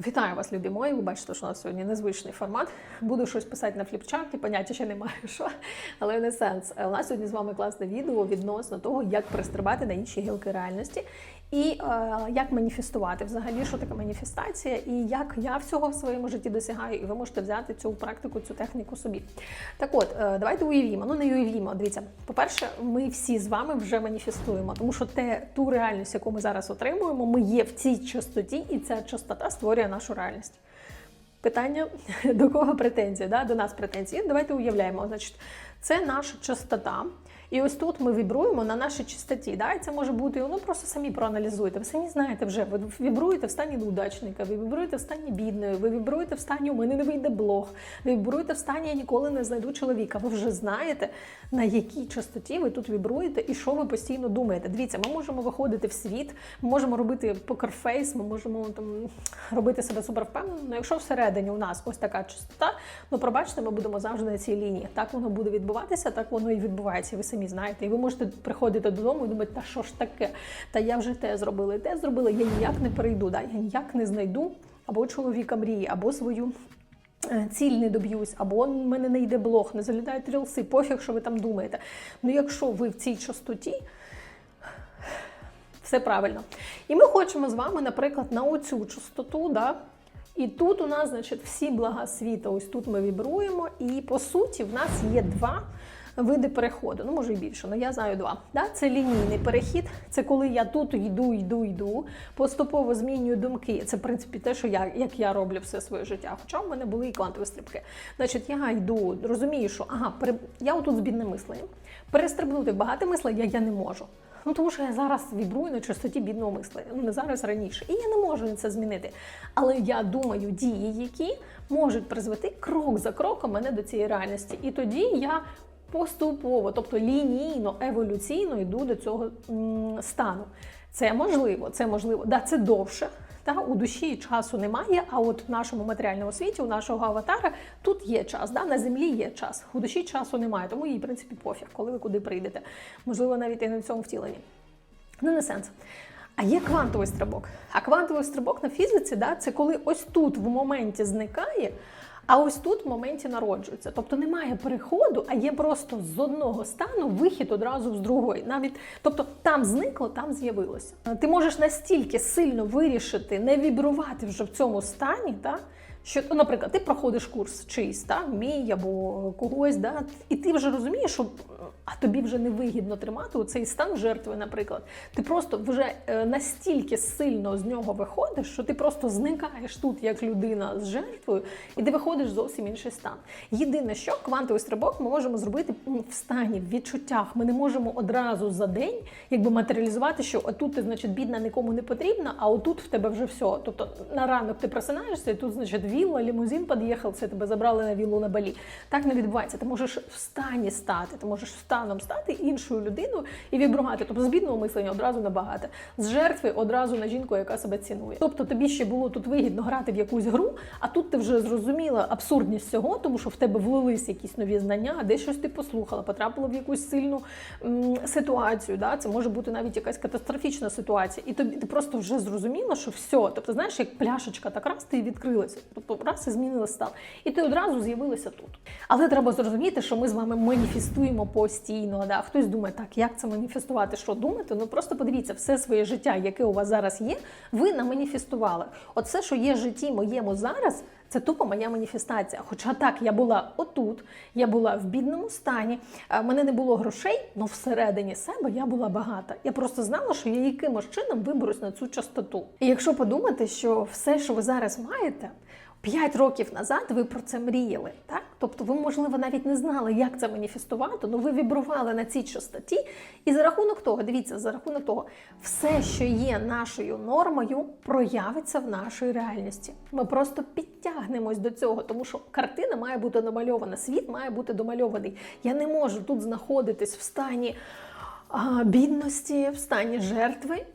Вітаю вас, любі мої. Ви бачите, що у нас сьогодні незвичний формат. Буду щось писати на фліпчарті, поняття ще немає, що, але не сенс. У нас сьогодні з вами класне відео відносно того, як пристрибати на інші гілки реальності і е, як маніфестувати взагалі, що таке маніфестація, і як я всього в своєму житті досягаю, і ви можете взяти цю практику, цю техніку собі. Так от, е, давайте уявімо. Ну, не уявімо. Дивіться, по-перше, ми всі з вами вже маніфестуємо, тому що те, ту реальність, яку ми зараз отримуємо, ми є в цій частоті, і ця частота створює нашу реальність. Питання до кого претензії? Да? До нас претензії. Давайте уявляємо. Значить, це наша частота. І ось тут ми вібруємо на нашій чистоті. Да? І це може бути, ну просто самі проаналізуйте. Ви самі знаєте вже, ви вібруєте в стані неудачника, ви вібруєте в стані бідної, ви вібруєте в стані у мене не вийде блог, ви вібруєте в стані я ніколи не знайду чоловіка. Ви вже знаєте, на якій частоті ви тут вібруєте і що ви постійно думаєте. Дивіться, ми можемо виходити в світ, ми можемо робити покерфейс, ми можемо там робити себе супервпевнено. Якщо всередині у нас ось така частота, ну пробачте, ми будемо завжди на цій лінії. Так воно буде відбуватися, так воно і відбувається. Ви самі знаєте. І ви можете приходити додому і думати, та що ж таке? Та я вже те зробила, і те зробила, я ніяк не перейду, да? я ніяк не знайду або чоловіка мрії, або свою. е, Ціль не доб'юсь, або в мене не йде блог, не залітають рілси, пофіг, що ви там думаєте. Ну, якщо ви в цій частоті, все правильно. І ми хочемо з вами, наприклад, на оцю частоту, да, і тут у нас, значить, всі блага світу. Ось тут ми вібруємо, і по суті, в нас є два види переходу. Ну, може і більше, але я знаю два. Да? Це лінійний перехід, це коли я тут йду, йду, йду, поступово змінюю думки. Це, в принципі, те, що я, як я роблю все своє життя. Хоча в мене були і квантові стрибки. Значить, я йду, розумію, що ага, пере... я отут з бідним мисленням. Перестрибнути в багате мислення я не можу. Ну, тому що я зараз вібрую на частоті бідного мислення. Ну, не зараз раніше. І я не можу це змінити. Але я думаю дії, які можуть призвести крок за кроком мене до цієї реальності. І тоді я поступово, тобто лінійно, еволюційно йду до цього стану. Це можливо, це можливо. Да, це довше. Та у душі часу немає, а от в нашому матеріальному світі, у нашого аватара, тут є час. Да? На землі є час. У душі часу немає, тому їй, в принципі, пофіг, коли ви куди прийдете. Можливо, навіть і в цьому втіленні. Ну, не сенс. А є квантовий стрибок. А квантовий стрибок на фізиці, да, це коли ось тут в моменті зникає, а ось тут в моменті народжується. Тобто немає переходу, а є просто з одного стану вихід одразу з другої. Навіть тобто там зникло, там з'явилося. Ти можеш настільки сильно вирішити не вібрувати вже в цьому стані, та, що, наприклад, ти проходиш курс чийсь, та, мій або когось, да, і ти вже розумієш, що а тобі вже не вигідно тримати цей стан жертви, наприклад. Ти просто вже е, настільки сильно з нього виходиш, що ти просто зникаєш тут як людина з жертвою, і ти виходиш зовсім інший стан. Єдине, що квантовий стрибок ми можемо зробити в стані, в відчуттях. Ми не можемо одразу за день якби матеріалізувати, що отут ти, значить, бідна нікому не потрібна, а отут в тебе вже все. Тобто на ранок ти просинаєшся, і тут, значить, вілла, лімузин під'їхав, це тебе забрали на віллу на балі. Так не відбувається. Ти можеш в стані стати, ти можеш станом стати іншою людиною і вібрувати. Тобто з бідного мислення одразу на багате, з жертви одразу на жінку, яка себе цінує. Тобто тобі ще було тут вигідно грати в якусь гру, а тут ти вже зрозуміла абсурдність цього, тому що в тебе влились якісь нові знання, десь щось ти послухала, потрапила в якусь сильну м, ситуацію. Да? Це може бути навіть якась катастрофічна ситуація. І тобі ти просто вже зрозуміла, що все. Тобто, знаєш, як пляшечка, так раз ти відкрилася. Тобто раз і змінила стан. І ти одразу з'явилася тут. Але треба зрозуміти, що ми з вами маніфестуємо постійно. Да? Хтось думає, так, як це маніфестувати? Що думати? Ну просто подивіться, все своє життя, яке у вас зараз є, ви наманіфестували. Оце, що є в житті моєму зараз. Це тупо моя маніфестація. Хоча так, я була отут, я була в бідному стані, в мене не було грошей, але всередині себе я була багата. Я просто знала, що я якимось чином виберусь на цю частоту. І якщо подумати, що все, що ви зараз маєте, П'ять років назад ви про це мріяли, так? Тобто ви, можливо, навіть не знали, як це маніфестувати, але ви вібрували на цій частоті, і за рахунок того, дивіться, за рахунок того, все, що є нашою нормою, проявиться в нашій реальності. Ми просто підтягнемось до цього, тому що картина має бути намальована, світ має бути домальований. Я не можу тут знаходитись в стані бідності, в стані жертви.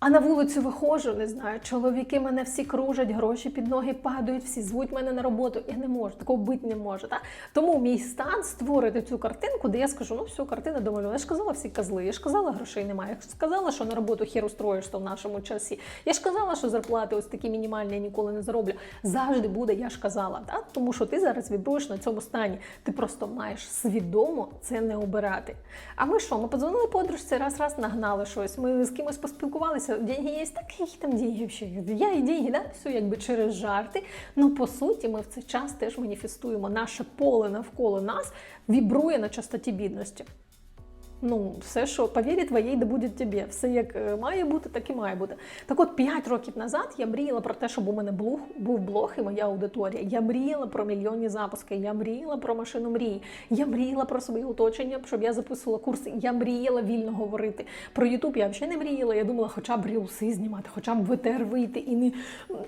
А на вулицю виходжу, не знаю, чоловіки мене всі кружать, гроші під ноги падають, всі звуть мене на роботу. Я не можу, такого бути не можу. Так? Тому мій стан створити цю картинку, де я скажу, ну все, картина домальована. Я ж казала всі козли, я ж казала, грошей немає. Я ж сказала, що на роботу хер устроїш то в нашому часі. Я ж казала, що зарплати ось такі мінімальні, я ніколи не зароблю. Завжди буде, я ж казала. Так? Тому що ти зараз вібруєш на цьому стані. Ти просто маєш свідомо це не обирати. А ми що? Ми подзвонили подружці, раз-раз нагнали щось. Ми з кимось поспілкувалися. Деньги є, так які там деньги взагалі? Я і деньги, да? все якби через жарти. Ну по суті, ми в цей час теж маніфестуємо. Наше поле навколо нас вібрує на частоті бідності. Ну, все, що повірі твоєї, да буде тобі. Все як е, має бути, так і має бути. Так от 5 років назад я мріяла про те, щоб у мене блог, був блог і моя аудиторія. Я мріяла про мільйонні запуски, я мріяла про машину мрії, я мріяла про своє оточення, щоб я записувала курси. Я мріяла вільно говорити. Про Ютуб я взагалі не мріяла. Я думала, хоча б рілси знімати, хоча б в вийти і не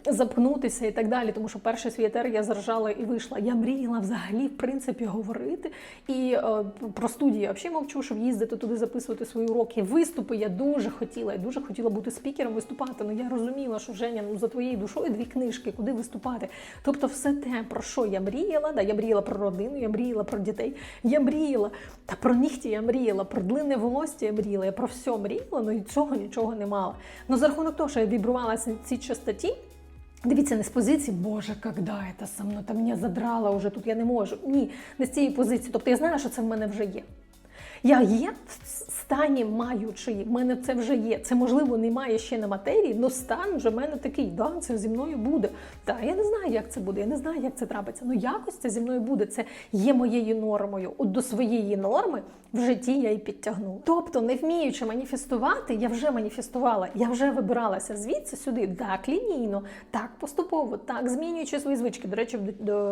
запнутися і так далі. Тому що перший свій етер я заржала і вийшла. Я мріяла взагалі, в принципі, говорити. І е, про студії я взагалі мовчу, щоб їздити туди записувати свої уроки. Виступи я дуже хотіла, я дуже хотіла бути спікером, виступати. Ну я розуміла, що Женя, ну за твоєю душою дві книжки, куди виступати. Тобто, все те, про що я мріяла, да, я мріяла про родину, я мріяла про дітей, я мріяла та про нігті я мріяла, про длинне волосся я мріяла, я про все мріяла, але і цього нічого не мала. Ну за рахунок того, що я вібрувалася цій частоті. Дивіться, не з позиції, Боже, когда це со мною, та мене задрала вже тут, я не можу. Ні, не з цієї позиції. Тобто я знаю, що це в мене вже є. Я є в стані маючи, в мене це вже є. Це можливо немає ще на матерії, але стан вже в мене такий, да, це зі мною буде. Та я не знаю, як це буде, я не знаю, як це трапиться. Ну якось це зі мною буде. Це є моєю нормою. От до своєї норми в житті я і підтягну. Тобто, не вміючи маніфестувати, я вже маніфестувала, я вже вибиралася звідси сюди, так лінійно, так поступово, так змінюючи свої звички. До речі,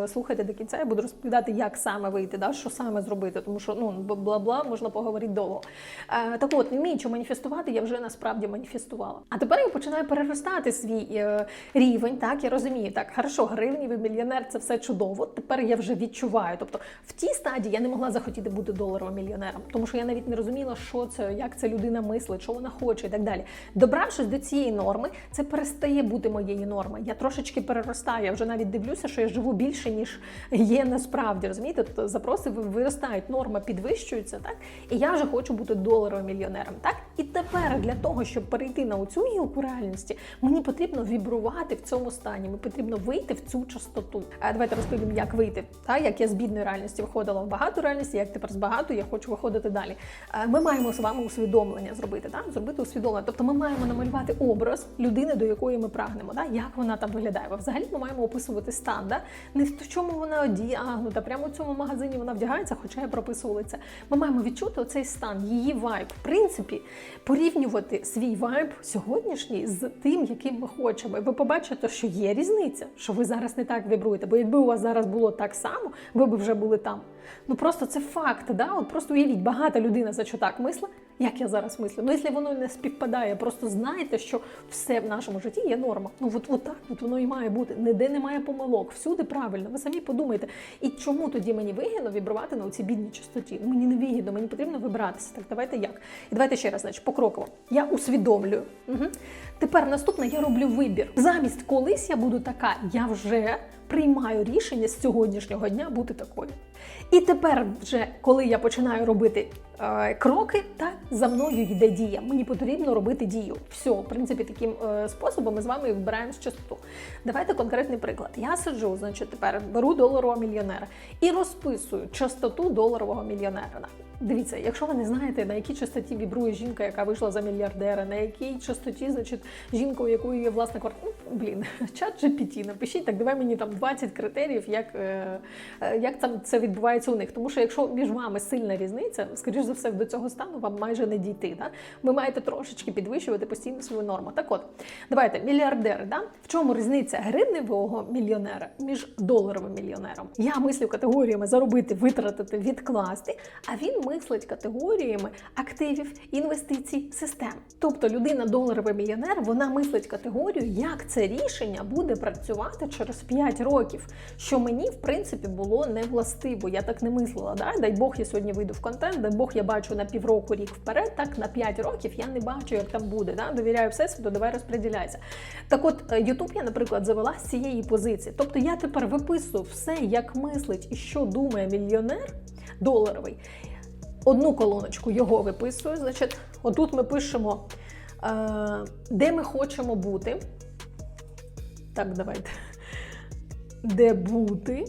слухайте до кінця, я буду розповідати, як саме вийти, да, що саме зробити, тому що ну бла-бла можна поговорити довго. Е, так от, не вміючи маніфестувати, я вже насправді маніфестувала. А тепер я починаю переростати свій е, рівень. Так, я розумію, так, хорошо, гривнівий мільйонер це все чудово. Тепер я вже відчуваю. Тобто в тій стадії я не могла захотіти бути доларовим мільйонером, тому що я навіть не розуміла, що це, як ця людина мислить, що вона хоче і так далі. Добравшись до цієї норми, це перестає бути моєю нормою. Я трошечки переростаю. Я вже навіть дивлюся, що я живу більше, ніж є насправді. Розумієте, тобто запроси виростають, норма підвищується, так і я вже хочу бути доларовим мільйонером. Так і тепер для того, щоб перейти на цю гілку реальності, мені потрібно вібрувати в цьому стані. Мені потрібно вийти в цю частоту. А давайте розповім, як вийти. Так, як я з бідної реальності виходила в багату реальність, як тепер з багатої я хочу виходити далі. Ми маємо з вами усвідомлення зробити, так? зробити усвідомлення. Тобто ми маємо намалювати образ людини, до якої ми прагнемо. Так? Як вона там виглядає? Взагалі ми маємо описувати стан. Так? Не в чому вона одягнута, прямо в цьому магазині вона вдягається, хоча я прописувала це. Ми маємо відчути оцей стан, її вайб. В принципі, порівнювати свій вайб сьогоднішній з тим, яким ми хочемо. І ви побачите, що є різниця, що ви зараз не так вібруєте. Бо якби у вас зараз було так само, ви б вже були там. Ну просто це факт, да? От просто уявіть, багата людина за що так мисла, як я зараз мислю. Ну, якщо воно не співпадає, просто знайте, що все в нашому житті є норма. Ну от, от так от воно і має бути. Ніде немає помилок, всюди правильно. Ви самі подумайте. І чому тоді мені вигідно вібрувати на цій бідній частоті? Ну, мені не вигідно, мені потрібно вибратися. Так, давайте як? І давайте ще раз, значить, покроково. Я усвідомлюю. Угу. Тепер наступне я роблю вибір. Замість колись я буду така, я вже приймаю рішення з сьогоднішнього дня бути такою. І тепер, вже коли я починаю робити е, кроки, так за мною йде дія. Мені потрібно робити дію. Все, в принципі, таким е, способом ми з вами вибираємо частоту. Давайте конкретний приклад. Я сиджу, значить, тепер беру доларового мільйонера і розписую частоту доларового мільйонера. Дивіться, якщо ви не знаєте, на якій частоті вібрує жінка, яка вийшла за мільярдера, на якій частоті, значить, жінка, у якої є власна квартира, ну, блін, чат GPT, напишіть так, давай мені там 20 критеріїв, як, е, як там це відбувається у них. Тому що якщо між вами сильна різниця, скоріш за все, до цього стану вам майже не дійти. Да? Ви маєте трошечки підвищувати постійно свою норму. Так от, давайте, мільярдери, да? в чому різниця гривневого мільйонера між доларовим мільйонером? Я мислю категоріями заробити, витратити, відкласти, а він мислить категоріями активів, інвестицій, систем. Тобто людина доларовий мільйонер, вона мислить категорію, як це рішення буде працювати через 5 років, що мені в принципі було не властиво. Я так не мислила. Да? Дай Бог, я сьогодні вийду в контент, дай Бог, я бачу на півроку рік вперед, так на 5 років я не бачу, як там буде. Да? Довіряю всесвіту, давай розподіляйся. Так от Ютуб я, наприклад, завела з цієї позиції. Тобто я тепер виписую все, як мислить і що думає мільйонер доларовий. Одну колоночку його виписую. Значить, отут ми пишемо, е, де ми хочемо бути. Так, давайте. Де бути.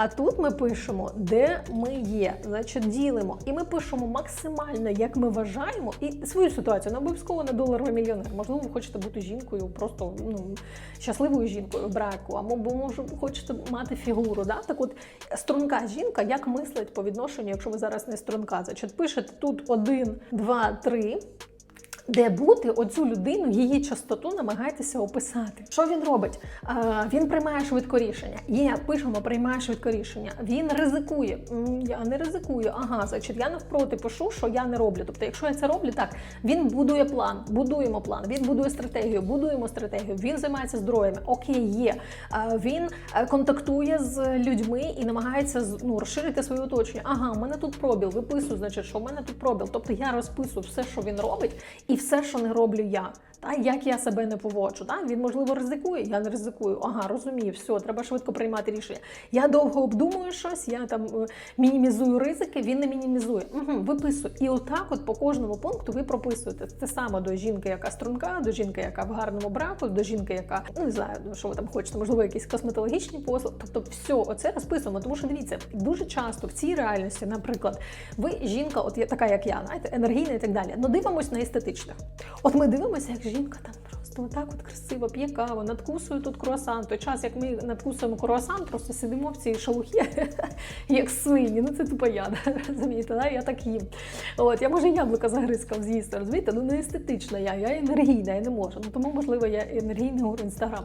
А тут ми пишемо, де ми є. Значить, ділимо. І ми пишемо максимально, як ми вважаємо, і свою ситуацію. Не обов'язково на доларовий мільйонер. Можливо, ви хочете бути жінкою, просто ну, щасливою жінкою браку, або може хочете мати фігуру. Да? Так от струнка жінка, як мислить по відношенню, якщо ви зараз не струнка. Значить, пишете тут один, два, три. Де бути оцю людину, її частоту намагайтеся описати. Що він робить? А, він приймає швидко рішення. Є, пишемо, приймає швидко рішення. Він ризикує. Я не ризикую. Ага, значить, я навпроти пишу, що я не роблю. Тобто, якщо я це роблю, так він будує план, будуємо план, він будує стратегію, будуємо стратегію. Він займається здоров'ям. Окей, є. А, Він е, контактує з людьми і намагається ну, розширити своє оточення. Ага, у мене тут пробіл. Виписую, значить, що в мене тут пробіл. Тобто я розписую все, що він робить, і все, що не роблю я. Та як я себе не поводжу. Та він можливо ризикує, я не ризикую. Ага, розумію, все, треба швидко приймати рішення. Я довго обдумую щось, я там е, мінімізую ризики, він не мінімізує. Угу, виписую. І отак, от по кожному пункту, ви прописуєте це саме до жінки, яка струнка, до жінки, яка в гарному браку, до жінки, яка ну не знаю, ну, що ви там хочете, можливо, якісь косметологічні послуги. Тобто, все оце розписуємо. Тому що дивіться, дуже часто в цій реальності, наприклад, ви жінка, от є така, як я, знаєте, енергійна і так далі. Ну дивимось на естетичних. От ми дивимося, як жінка там просто отак от красиво п'є каву, надкусує тут круасан. Той час, як ми надкусуємо круасан, просто сидимо в цій шалухі, як свині. Ну це тупо я, розумієте, да? я так їм. От, я може яблука загризкав з'їсти, розумієте? Ну не естетична я, я енергійна, я не можу. Ну тому, можливо, я енергійний у інстаграм.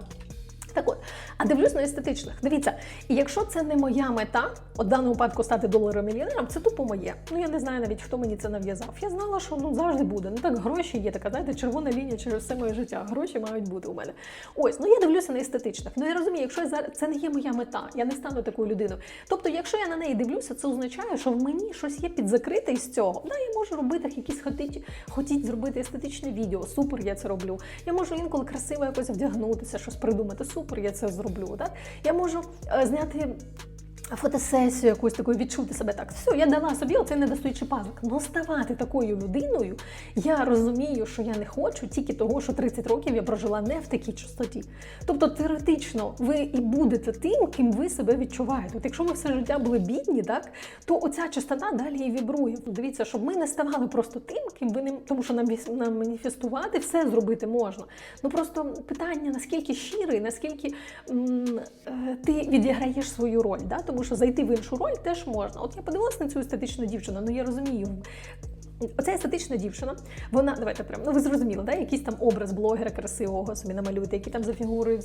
Так от, а дивлюсь на естетичних. Дивіться, і якщо це не моя мета, от в даному випадку стати доларовим мільйонером, це тупо моє. Ну я не знаю навіть, хто мені це нав'язав. Я знала, що ну завжди буде. Ну так гроші є, така знаєте, червона лінія через все моє життя. Гроші мають бути у мене. Ось, ну я дивлюся на естетичних. Ну я розумію, якщо я зараз це не є моя мета, я не стану такою людиною. Тобто, якщо я на неї дивлюся, це означає, що в мені щось є підзакрите із цього. Да, я можу робити якісь хотіть, хотіть зробити естетичне відео. Супер, я це роблю. Я можу інколи красиво якось вдягнутися, щось придумати. Супер, я це зроблю. Так? Я можу е, зняти. Фотосесію якусь таку відчути себе так. Все, я дала собі оцей недостоючий пазик. Ну ставати такою людиною, я розумію, що я не хочу тільки того, що 30 років я прожила не в такій чистоті. Тобто, теоретично, ви і будете тим, ким ви себе відчуваєте. От якщо ми все життя були бідні, так то оця чистота далі і вібрує. Дивіться, щоб ми не ставали просто тим, ким ви не тому, що нам, нам маніфестувати все зробити можна. Ну просто питання наскільки щирий, наскільки м, е, ти відіграєш свою роль. Да? Тому що зайти в іншу роль теж можна. От я подивилася на цю естетичну дівчину, ну я розумію. Оця естетична дівчина, вона давайте прямо, ну ви зрозуміли, да? якийсь там образ блогера красивого собі намалюєте, які там за фігурою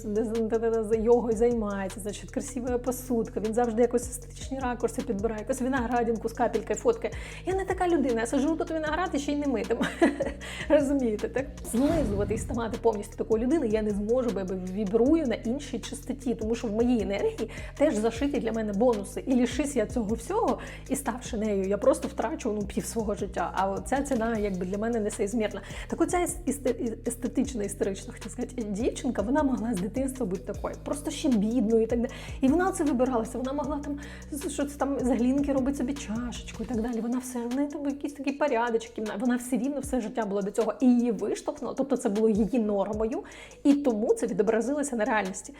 за йогою займається, значить, красива посудка. Він завжди якось естетичні ракурси підбирає, якось виноградинку з капелькою фоткає. Я не така людина, я сажу тут виноград і ще й не митим. Розумієте, так? Злизувати і ставати повністю такою людиною я не зможу, бо я вібрую на іншій частоті, тому що в моїй енергії теж зашиті для мене бонуси. І лишись я цього всього, і ставши нею, я просто втрачу ну, пів свого життя. Ця ціна якби для мене несоізмірна. Так оця ес- есте- естетична, історична, хотів сказати, дівчинка, вона могла з дитинства бути такою, просто ще бідною і так далі. І вона це вибиралася. Вона могла там що це там з глінки робити собі чашечку і так далі. Вона все в неї там якийсь такий порядочок. Вона все рівно все життя була до цього і її виштовхнуло. Тобто це було її нормою, і тому це відобразилося на реальності.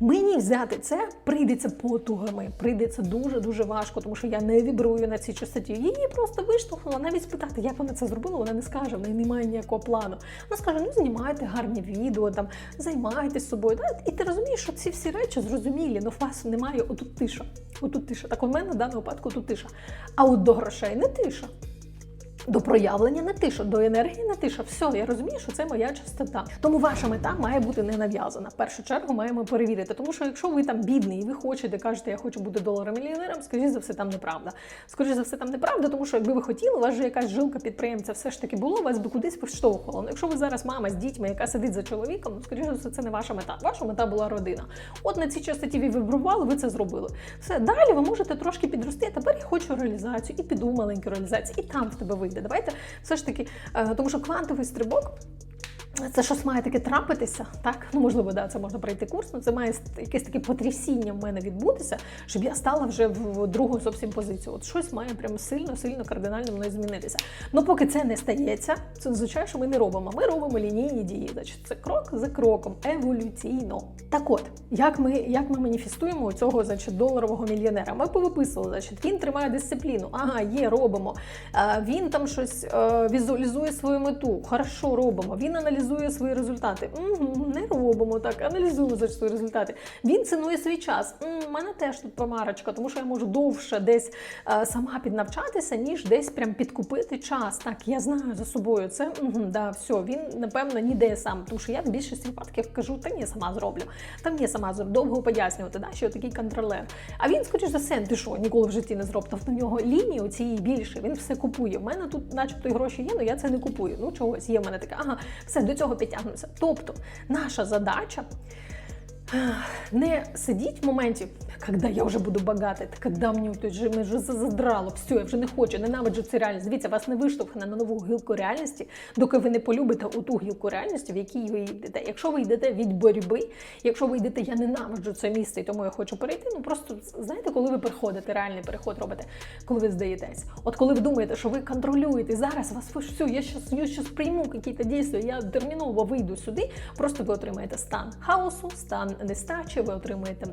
Мені взяти це прийдеться потугами, прийдеться дуже дуже важко, тому що я не вібрую на цій частоті. Її просто виштовхнула. Навіть спитати, як вона це зробила, вона не скаже, в неї немає ніякого плану. Вона скаже: ну знімайте гарні відео, там займайтесь собою. Так? І ти розумієш, що ці всі речі зрозумілі, в вас немає отут тиша. Отут тиша. Так у мене в даному випадку тут тиша. А от до грошей не тиша. До проявлення не тиша, до енергії не тиша. Все, я розумію, що це моя частота. Тому ваша мета має бути не нав'язана. В першу чергу маємо перевірити. Тому що якщо ви там бідний і ви хочете, кажете, я хочу бути доларом мільйонером, скоріше за все, там неправда. Скоріше за все, там неправда, тому що якби ви хотіли, у вас же якась жилка підприємця все ж таки було, вас би кудись поштовхувало. Якщо ви зараз мама з дітьми, яка сидить за чоловіком, ну скоріше за все, це не ваша мета. Ваша мета була родина. От на цій частоті ви вибрували, ви це зробили. Все далі ви можете трошки підрости. Тепер я хочу реалізацію і піду маленьку реалізацію, і там в тебе вийде. Давайте все ж таки, е, тому що квантовий стрибок. Це щось має таке трапитися, так? Ну, можливо, да, це можна пройти курс, але це має якесь таке потрясіння в мене відбутися, щоб я стала вже в другу зовсім позицію. От щось має прям сильно, сильно кардинально мною змінитися. Ну, поки це не стається, це означає, що ми не робимо. Ми робимо лінійні дії. Значить, це крок за кроком, еволюційно. Так от, як ми, як ми маніфестуємо цього значить, доларового мільйонера? Ми повиписували, значить, він тримає дисципліну. Ага, є, робимо. А, він там щось е, візуалізує свою мету. Хорошо, робимо. Він аналізує свої результати. Угу, не робимо так, аналізуємо значить, свої результати. Він цінує свій час. У мене теж тут помарочка, тому що я можу довше десь е, сама піднавчатися, ніж десь прям підкупити час. Так, я знаю за собою це. Угу, да, все, він напевно ніде сам. Тому що я в більшості випадків кажу, та ні, сама зроблю. Там ні, сама зроблю. Довго пояснювати, да, що я такий контролер. А він, скоріш за все, ти що, ніколи в житті не зробив. Тобто в нього лінії цієї більше, він все купує. У мене тут, начебто, і гроші є, але я це не купую. Ну чогось є в мене таке, ага, все до цього підтягнемося. Тобто, наша задача. Не сидіть в моменті, коли я вже буду багатий, коли мені вже, вже задрало, все, я вже не хочу, ненавиджу цю реальність. Дивіться, вас не виштовхне на нову гілку реальності, доки ви не полюбите ту гілку реальності, в якій ви йдете. Якщо ви йдете від боротьби, якщо ви йдете, я ненавиджу це місце, і тому я хочу перейти. Ну просто знаєте, коли ви приходите, реальний переход робите, коли ви здаєтесь. От коли ви думаєте, що ви контролюєте, зараз вас все, я щас, я щас прийму якісь дії, я терміново вийду сюди, просто ви отримаєте стан хаосу, стан нестачі, ви отримаєте.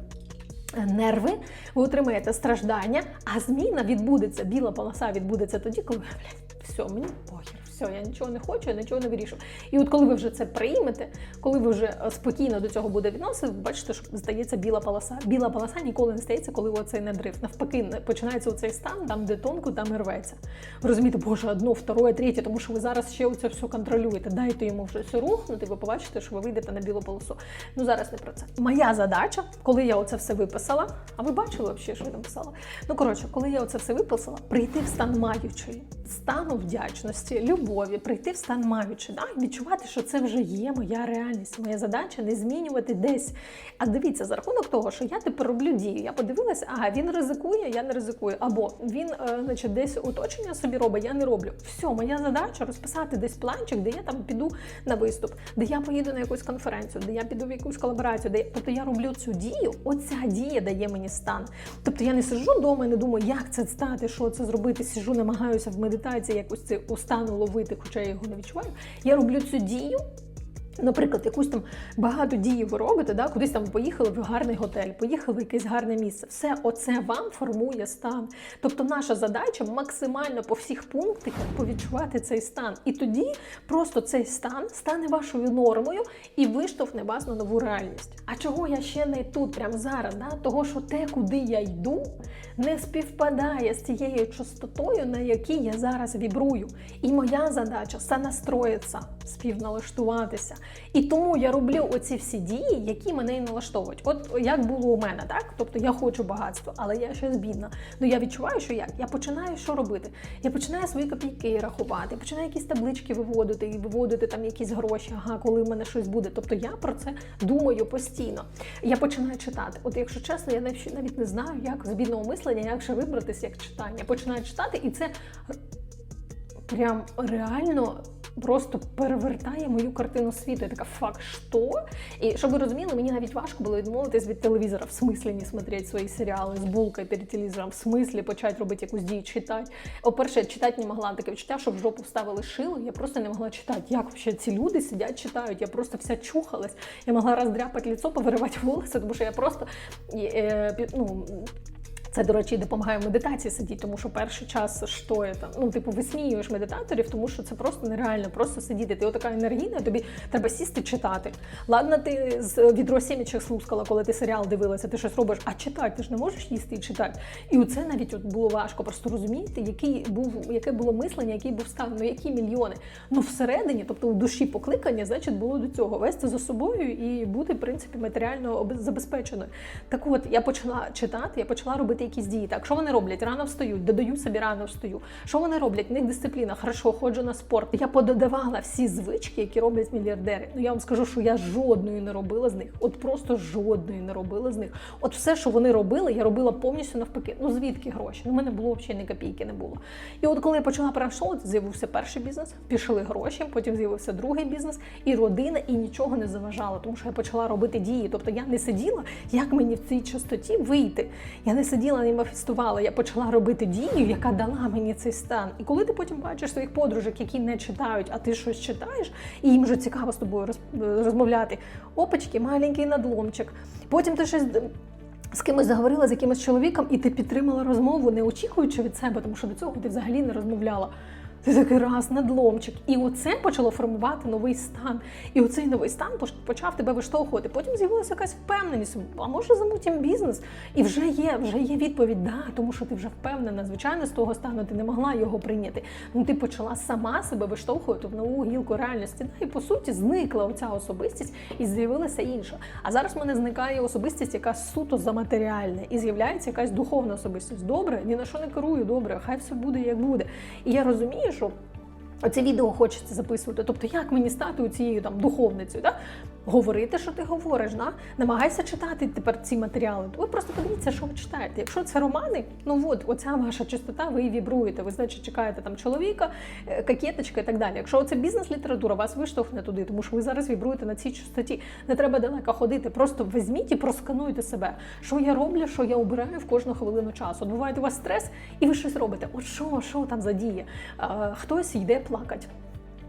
Нерви, ви отримаєте страждання, а зміна відбудеться, біла полоса відбудеться тоді, коли блядь, все, мені похер, все, я нічого не хочу, я нічого не вирішу. І от коли ви вже це приймете, коли ви вже е, спокійно до цього буде відносити, ви бачите, що здається біла полоса. Біла полоса ніколи не стається, коли оцей надрив. Навпаки, починається оцей стан, там де тонко, там і рветься. Ви розумієте, боже, одно, второе, третє, тому що ви зараз ще оце все контролюєте. Дайте йому вже все рухнути, ви побачите, що ви вийдете на білу полосу. Ну зараз не про це. Моя задача, коли я оце все виписала, а ви бачили взагалі, що я там писала? Ну коротше, коли я оце все виписала, прийти в стан маючої, стану вдячності, любові, прийти в стан маючи, да? відчувати, що це вже є моя реальність. Моя задача не змінювати десь. А дивіться, за рахунок того, що я тепер роблю дію. Я подивилася, ага, він ризикує, я не ризикую. Або він, е, значить, десь оточення собі робить, я не роблю. Все, моя задача розписати десь планчик, де я там піду на виступ, де я поїду на якусь конференцію, де я піду в якусь колаборацію, де я... тобто я роблю цю дію. Оця дія дає мені стан. Тобто я не сиджу вдома і не думаю, як це стати, що це зробити. Сижу, намагаюся в медитації якось це у стану хоча я його не відчуваю. Я роблю цю дію. Наприклад, якусь там багато дії ви робите, да? кудись там поїхали в гарний готель, поїхали в якесь гарне місце. Все оце вам формує стан. Тобто, наша задача максимально по всіх пунктах повідчувати цей стан. І тоді просто цей стан стане вашою нормою і виштовхне вас на нову реальність. А чого я ще не тут, прямо зараз? Да? Того, що те, куди я йду, не співпадає з тією частотою, на якій я зараз вібрую. І моя задача санастроїтися, співналаштуватися. І тому я роблю оці всі дії, які мене і налаштовують. От як було у мене, так? Тобто я хочу багатство, але я ще бідна. Ну я відчуваю, що як? Я починаю що робити? Я починаю свої копійки рахувати, починаю якісь таблички виводити і виводити там якісь гроші, ага, коли в мене щось буде. Тобто я про це думаю постійно. Я починаю читати. От, якщо чесно, я навіть не знаю, як з бідного мислення, як ще вибратися як читання. Починаю читати, і це прям реально просто перевертає мою картину світу. Я така фак, що? І щоб ви розуміли, мені навіть важко було відмовитись від телевізора, в смислі не смотрети свої серіали з булкою перед телевізором, в смислі почати робити якусь дію, читати. По-перше, читати не могла таке відчуття, що в жопу вставили шило. Я просто не могла читати. Як ще ці люди сидять, читають? Я просто вся чухалась. Я могла роздряпати ліцо, повиривати волосся, тому що я просто. Е, ну, Це, до речі, допомагає в медитації сидіти, тому що перший час що це? Ну, типу, висміюєш медитаторів, тому що це просто нереально, просто сидіти. Ти отака енергійна, тобі треба сісти читати. Ладно, ти з відро сімічок слускала, коли ти серіал дивилася, ти щось робиш, а читати ти ж не можеш їсти і читати. І оце навіть от було важко. Просто розумієте, який був, яке було мислення, який був стан, ну які мільйони. Ну всередині, тобто у душі покликання, значить, було до цього вести за собою і бути, в принципі, матеріально забезпеченою. Так от я почала читати, я почала робити якісь дії. Так, що вони роблять? Рано встають, додаю собі рано встаю. Що вони роблять? В них дисципліна, хорошо, ходжу на спорт. Я пододавала всі звички, які роблять мільярдери. Ну я вам скажу, що я жодної не робила з них. От просто жодної не робила з них. От все, що вони робили, я робила повністю навпаки. Ну звідки гроші? Ну, в мене було взагалі ні копійки не було. І от коли я почала перейшов, з'явився перший бізнес, пішли гроші, потім з'явився другий бізнес і родина, і нічого не заважало, тому що я почала робити дії. Тобто я не сиділа, як мені в цій частоті вийти. Я не сиділа, не мафістувала. Я почала робити дію, яка дала мені цей стан. І коли ти потім бачиш своїх подружок, які не читають, а ти щось читаєш, і їм вже цікаво з тобою роз- розмовляти. Опачки, маленький надломчик. Потім ти щось з кимось заговорила з якимось чоловіком, і ти підтримала розмову, не очікуючи від себе, тому що до цього ти взагалі не розмовляла. Ти такий раз надломчик. І оце почало формувати новий стан. І оцей новий стан почав тебе виштовхувати. Потім з'явилася якась впевненість. А може замутім бізнес? І вже є, вже є відповідь, да, тому що ти вже впевнена. Звичайно, з того стану ти не могла його прийняти. Ну ти почала сама себе виштовхувати в нову гілку реальності. Да, і по суті зникла оця особистість і з'явилася інша. А зараз в мене зникає особистість, яка суто заматеріальна, і з'являється якась духовна особистість. Добре, ні на що не керую, добре, хай все буде як буде. І я розумію, що Оце відео хочеться записувати. Тобто, як мені стати цією там духовницею? Да? Говорити, що ти говориш, да? намагайся читати тепер ці матеріали. Ви просто подивіться, що ви читаєте. Якщо це романи, ну от оця ваша чистота, ви її вібруєте. Ви значить чекаєте там чоловіка, е, кокеточка і так далі. Якщо це бізнес-література, вас виштовхне туди, тому що ви зараз вібруєте на цій частоті. Не треба далеко ходити. Просто візьміть і проскануйте себе. Що я роблю, що я обираю в кожну хвилину часу. Буває у вас стрес, і ви щось робите. От що, що там за дія? Хтось йде плакати.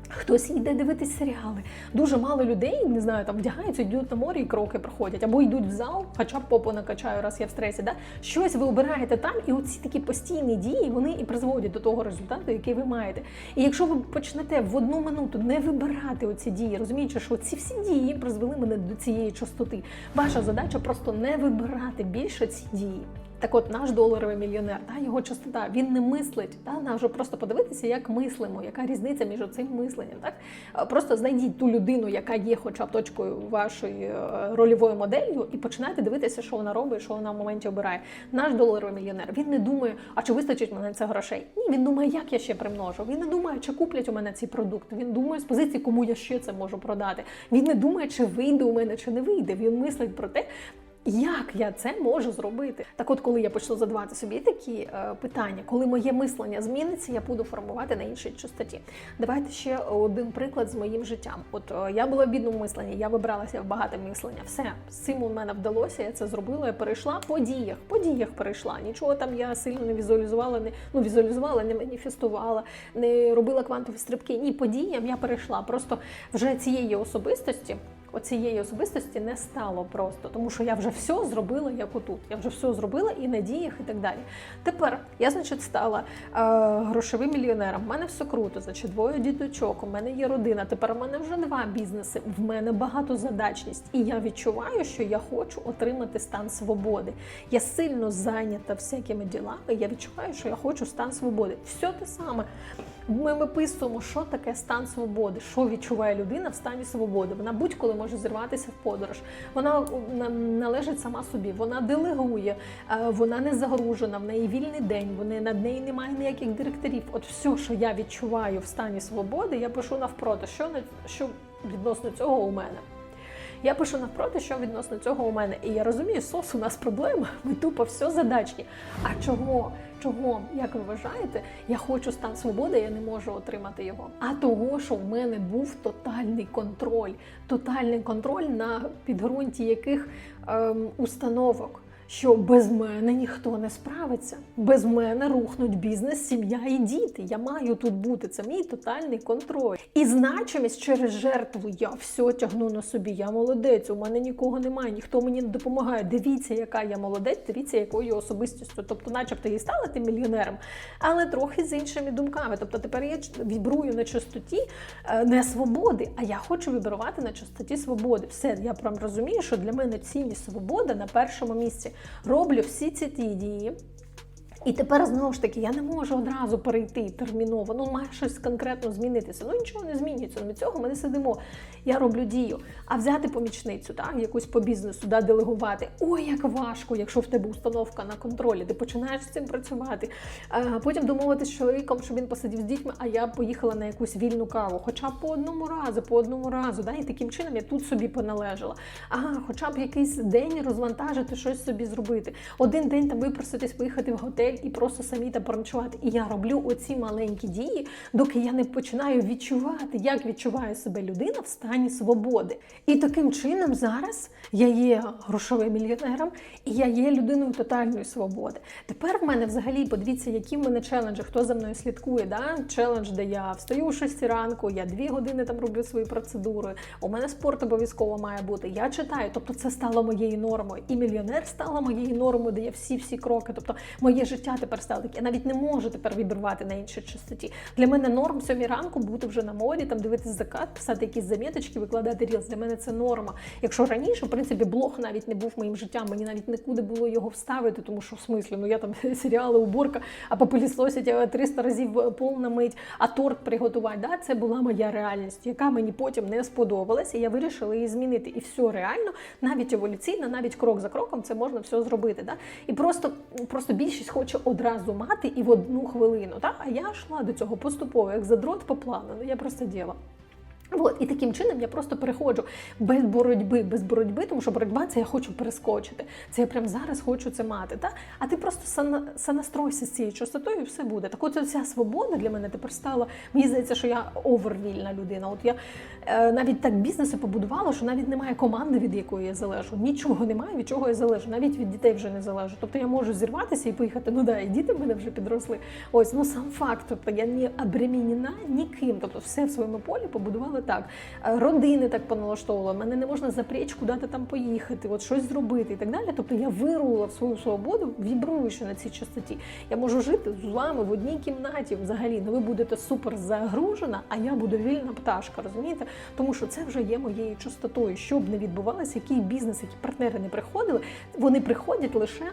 Хтось йде дивитись серіали. Дуже мало людей, не знаю, там вдягаються, йдуть на морі і кроки проходять, або йдуть в зал, хоча б попу накачаю, раз я в стресі. Да? Щось ви обираєте там, і оці такі постійні дії вони і призводять до того результату, який ви маєте. І якщо ви почнете в одну минуту не вибирати оці дії, розуміючи, що ці всі дії призвели мене до цієї частоти. Ваша задача просто не вибирати більше ці дії. Так от наш доларовий мільйонер, та його частота, він не мислить. Та нам вже просто подивитися, як мислимо, яка різниця між цим мисленням. Так просто знайдіть ту людину, яка є, хоча б точкою вашої е, рольової моделлю, і починайте дивитися, що вона робить, що вона в моменті обирає. Наш доларовий мільйонер він не думає, а чи вистачить мене це грошей. Ні, він думає, як я ще примножу. Він не думає, чи куплять у мене ці продукти. Він думає з позиції, кому я ще це можу продати. Він не думає, чи вийде у мене, чи не вийде. Він мислить про те. Як я це можу зробити? Так, от, коли я почну задавати собі такі е, питання, коли моє мислення зміниться, я буду формувати на іншій частоті. Давайте ще один приклад з моїм життям. От е, я була в бідному мисленні, я вибралася в багате мислення. Все з цим у мене вдалося. Я це зробила. Я перейшла по діях. По діях перейшла. Нічого там я сильно не візуалізувала, не ну візуалізувала, не маніфестувала, не робила квантові стрибки. Ні, по діям я перейшла. Просто вже цієї особистості. Оцієї особистості не стало просто, тому що я вже все зробила як отут. Я вже все зробила і на діях, і так далі. Тепер я, значить, стала е, грошовим мільйонером. У мене все круто, значить, двоє діточок, у мене є родина. Тепер у мене вже два бізнеси. В мене багатозадачність. І я відчуваю, що я хочу отримати стан свободи. Я сильно зайнята всякими ділами. Я відчуваю, що я хочу стан свободи. Все те саме. Ми виписуємо, що таке стан свободи, що відчуває людина в стані свободи. Вона будь-коли може зірватися в подорож. Вона належить сама собі, вона делегує, е, вона не загружена, в неї вільний день, вони над нею немає ніяких директорів. От все, що я відчуваю в стані свободи, я пишу навпроти, що що відносно цього у мене. Я пишу навпроти, що відносно цього у мене. І я розумію, сос у нас проблема. Ми тупо все задачні. А чого? Чого, як ви вважаєте, я хочу стан свободи, я не можу отримати його. А того, що в мене був тотальний контроль, тотальний контроль на підґрунті яких ем, установок. Що без мене ніхто не справиться. Без мене рухнуть бізнес, сім'я і діти. Я маю тут бути. Це мій тотальний контроль. І значимість через жертву. Я все тягну на собі. Я молодець. У мене нікого немає, ніхто мені не допомагає. Дивіться, яка я молодець, дивіться, якою особистістю. Тобто, начебто, і стала ти мільйонером, але трохи з іншими думками. Тобто, тепер я вібрую на частоті е, не свободи, а я хочу вібрувати на частоті свободи. Все, я прям розумію, що для мене цінність свобода на першому місці. Роблю всі ці ті дії. І тепер знову ж таки я не можу одразу перейти терміново. Ну має щось конкретно змінитися. Ну нічого не змінюється. Ми цього ми не сидимо. Я роблю дію. А взяти помічницю, так якусь по бізнесу, да, делегувати. Ой, як важко, якщо в тебе установка на контролі. Ти починаєш з цим працювати. А потім домовитися з чоловіком, щоб він посидів з дітьми, а я поїхала на якусь вільну каву. Хоча б по одному разу, по одному разу. Да, і таким чином я тут собі поналежала. Ага, хоча б якийсь день розвантажити, щось собі зробити. Один день там випроситись, поїхати в готель і просто самі там проночувати. І я роблю оці маленькі дії, доки я не починаю відчувати, як відчуває себе людина в стані свободи. І таким чином зараз я є грошовим мільйонером, і я є людиною тотальної свободи. Тепер в мене взагалі подивіться, які в мене челенджі, хто за мною слідкує. Да? Челендж, де я встаю о 6 ранку, я 2 години там роблю свої процедури. У мене спорт обов'язково має бути. Я читаю, тобто це стало моєю нормою. І мільйонер стала моєю нормою, де я всі-всі кроки. Тобто моє життя тепер стало таке. Я навіть не можу тепер вібрувати на іншій частоті. Для мене норм сьомій ранку бути вже на морі, там дивитися закат, писати якісь заміточки, викладати рілс. Для мене це норма. Якщо раніше, в принципі, блог навіть не був моїм життям, мені навіть нікуди було його вставити, тому що в смислі, ну я там серіали, уборка, а попилісосять 300 разів пол намить, а торт приготувати. Да, це була моя реальність, яка мені потім не сподобалася. Я вирішила її змінити. І все реально, навіть еволюційно, навіть крок за кроком, це можна все зробити. Да? І просто, просто більшість хоче одразу мати і в одну хвилину. Та? А я йшла до цього поступово, як задрот по плану. Ну, я просто діла. От, і таким чином я просто переходжу без боротьби, без боротьби, тому що боротьба це я хочу перескочити. Це я прямо зараз хочу це мати. Та? А ти просто сан, санастройся з цією частотою, і все буде. Так от ця свобода для мене тепер стала. Мені здається, що я овервільна людина. От я е, навіть так бізнеси побудувала, що навіть немає команди, від якої я залежу. Нічого немає, від чого я залежу. Навіть від дітей вже не залежу. Тобто я можу зірватися і поїхати. Ну да, і діти в мене вже підросли. Ось ну сам факт. Тобто я не обремінена ніким. Тобто все в своєму полі побудувала так. Е, Родини так поналаштовувала. Мене не можна запріч куди-то там поїхати, от щось зробити і так далі. Тобто я вирула в свою свободу, вібруючи на цій частоті. Я можу жити з вами в одній кімнаті взагалі. Ну ви будете супер загружена, а я буду вільна пташка, розумієте? Тому що це вже є моєю частотою. Що б не відбувалося, який бізнес, які партнери не приходили, вони приходять лише.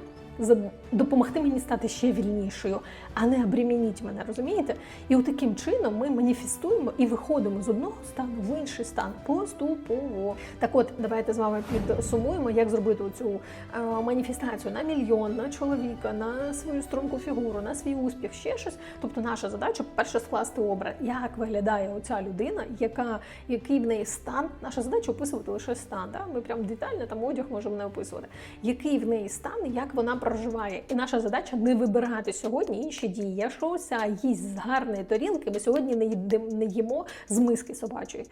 Допомогти мені стати ще вільнішою, а не обремініть мене, розумієте? І от таким чином ми маніфестуємо і виходимо з одного стану в інший стан поступово. Так от, давайте з вами підсумуємо, як зробити цю е, маніфестацію на мільйон, на чоловіка, на свою струнку фігуру, на свій успіх, ще щось. Тобто, наша задача перше скласти образ, як виглядає оця людина, яка який в неї стан. Наша задача описувати лише стан. Да? Ми прям детально там одяг можемо не описувати, який в неї стан, як вона проживає. І наша задача не вибирати сьогодні інші дії. Якщо ося їсть з гарної тарілки, ми сьогодні не їдемо, не їмо з миски собачої.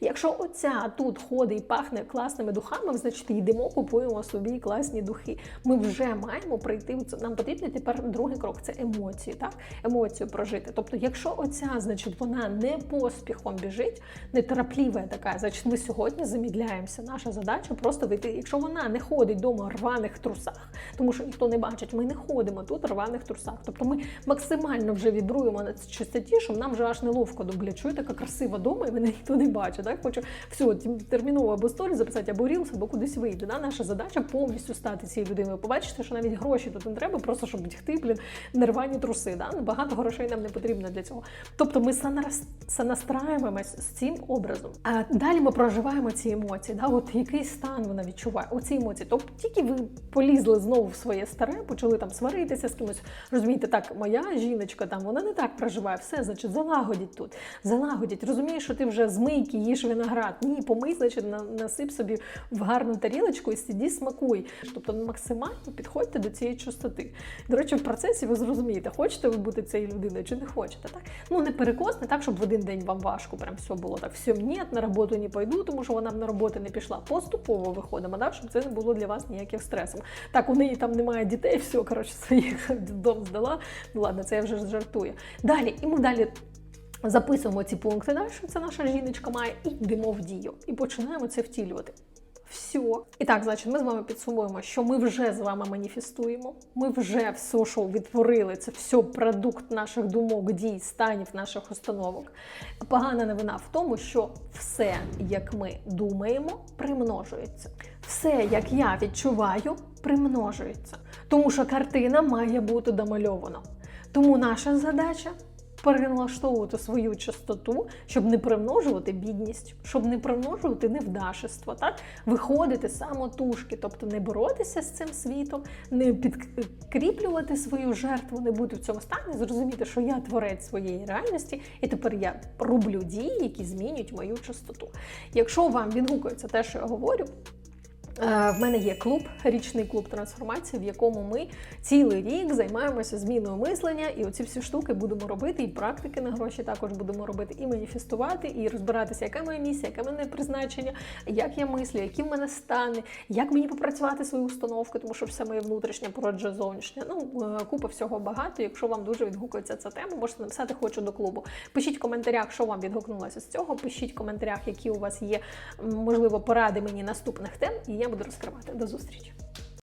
Якщо оця тут ходить і пахне класними духами, значить йдемо, купуємо собі класні духи. Ми вже маємо прийти. Нам потрібен тепер другий крок це емоції, так? Емоцію прожити. Тобто, якщо оця, значить, вона не поспіхом біжить, нетороплива така, значить, ми сьогодні замідляємося. Наша задача просто вийти. Якщо вона не ходить вдома в рваних трусах, тому ніхто не бачить, ми не ходимо тут в рваних трусах. Тобто ми максимально вже вібруємо на цій частоті, що нам вже аж неловко думаю, чую, така красива дома, і мене ніхто не бачить. Так? Хочу все, терміново або сторі записати, або рілс, або кудись вийти. Да? Наша задача повністю стати цією людиною. Побачите, що навіть гроші тут не треба, просто щоб вдягти, блін, нервані труси. Да? Багато грошей нам не потрібно для цього. Тобто ми санастраюємось з цим образом. А далі ми проживаємо ці емоції. Да? От який стан вона відчуває? Оці емоції. Тобто тільки ви полізли знову в своє старе, почали там сваритися з кимось. Розумієте, так, моя жіночка там вона не так проживає, все, значить, залагодіть тут. Залагодіть. Розумієш, що ти вже з мийки їш виноград. Ні, помий, значить, на- насип собі в гарну тарілочку і сиді, смакуй. Тобто максимально підходьте до цієї чистоти. До речі, в процесі ви зрозумієте, хочете ви бути цією людиною чи не хочете. Так? Ну не перекос, не так, щоб в один день вам важко, прям все було так. Все, ні, на роботу не пойду, тому що вона на роботу не пішла. Поступово виходимо, так, щоб це не було для вас ніяких стресів. Так, у неї там немає дітей, все, коротше, своїх дом здала. Ну ладно, це я вже жартую. Далі, і ми далі. Записуємо ці пункти, що це наша жіночка має, і йдемо в дію. І починаємо це втілювати. Все. І так, значить, ми з вами підсумуємо, що ми вже з вами маніфестуємо. Ми вже все, що відтворили, це все продукт наших думок, дій, станів, наших установок. Погана новина в тому, що все, як ми думаємо, примножується. Все, як я відчуваю, примножується. Тому що картина має бути домальована. Тому наша задача переналаштовувати свою частоту, щоб не примножувати бідність, щоб не примножувати невдашество, так виходити самотужки, тобто не боротися з цим світом, не підкріплювати свою жертву, не бути в цьому стані, зрозуміти, що я творець своєї реальності, і тепер я роблю дії, які змінюють мою частоту. Якщо вам відгукується те, що я говорю. Е, В мене є клуб, річний клуб трансформації, в якому ми цілий рік займаємося зміною мислення, і оці всі штуки будемо робити, і практики на гроші також будемо робити, і маніфестувати, і розбиратися, яка моя місія, яке мене призначення, як я мислю, які в мене стани, як мені попрацювати свою установку, тому що все моє внутрішнє породжує зовнішнє. Ну, е, купа всього багато. Якщо вам дуже відгукується ця тема, можете написати хочу до клубу. Пишіть в коментарях, що вам відгукнулося з цього. Пишіть в коментарях, які у вас є можливо поради мені наступних тем, і я буду розкривати. До зустрічі!